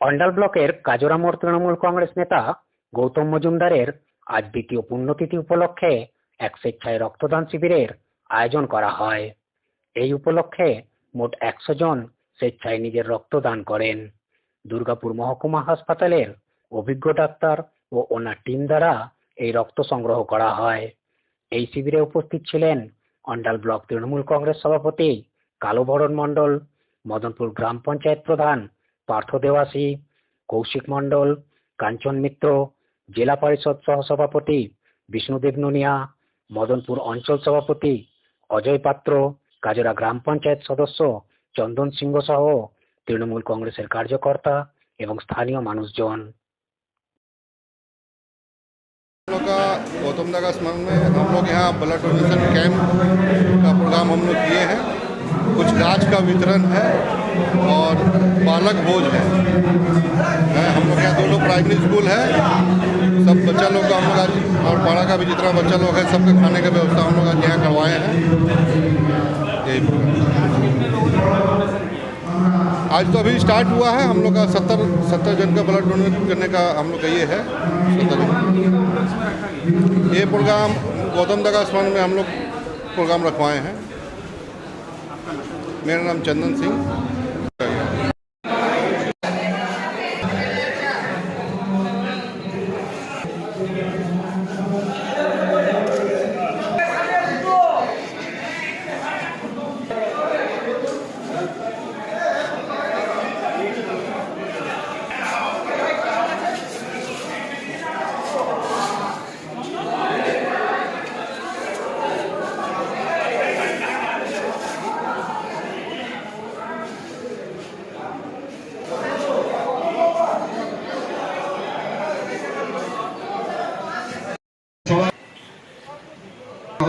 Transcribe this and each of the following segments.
অন্ডাল ব্লকের কাজরা তৃণমূল কংগ্রেস নেতা গৌতম মজুমদারের আজ দ্বিতীয় পুণ্যতিথি উপলক্ষে এক স্বেচ্ছায় রক্তদান শিবিরের আয়োজন করা হয়। এই উপলক্ষে মোট একশো জন স্বেচ্ছায় নিজের রক্তদান করেন। দুর্গাপুর মহকুমা হাসপাতালের অভিজ্ঞ ডাক্তার ও ওনার টিম দ্বারা এই রক্ত সংগ্রহ করা হয়। এই শিবিরে উপস্থিত ছিলেন অন্ডাল ব্লক তৃণমূল কংগ্রেস সভাপতি কালুভরণ মণ্ডল, মদনপুর গ্রাম পঞ্চায়েত প্রধান পার্থ দেওয়াসী কৌশিক মণ্ডল কাঞ্চন মিত্র জেলা পরিষদ সহসভাপতি বিষ্ণুদেব নুনিয়া মদনপুর অঞ্চল সভাপতি অজয় পাত্র কাজরা গ্রাম পঞ্চায়েত সদস্য চন্দন সিংহ সহ তৃণমূল কংগ্রেসের কার্যকর্তা এবং স্থানীয় মানুষজন हम लोग का गौतम नगर स्मरण में हम लोग यहाँ ब्लड डोनेशन कैंप का प्रोग्राम हम लोग किए हैं कुछ गाछ का वितरण है और बालक भोज है। हम लोग यहाँ दोनों प्राइमरी स्कूल है। सब बच्चा लोग का हम लोग आज, और बड़ा का भी जितना बच्चा लोग है, सबके खाने का व्यवस्था हम लोग आज यहाँ करवाए हैं। यही आज तो अभी स्टार्ट हुआ है, हम लोग का सत्तर सत्तर जन का ब्लड डोनेट करने का हम लोग का ये है, सत्तर ये प्रोग्राम गौतम दगा स्मरण में हम लोग प्रोग्राम रखवाए हैं। मेरा नाम चंदन सिंह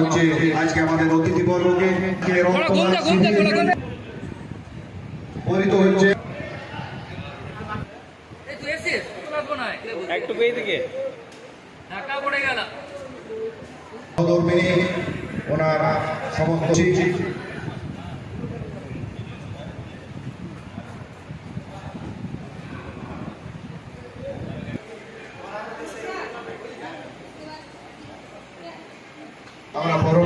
হচ্ছে আজকে আমাদের অতিথি বর্গকে কে রক্তদান শিবির পরিত হচ্ছে ওনার তুই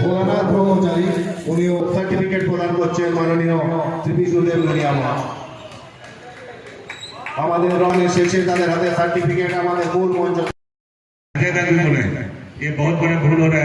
ভোলানাথ ব্রহ্মচারী উনিও সার্টিফিকেট প্রদান করছেন মাননীয় শ্রী বিষ্ণুদেব লুনিয়া মহাশয় আমাদের রঙের শেষে তাদের হাতে সার্টিফিকেট আমাদের মূল মঞ্চ ये बहुत बड़ा भूल हो रहा है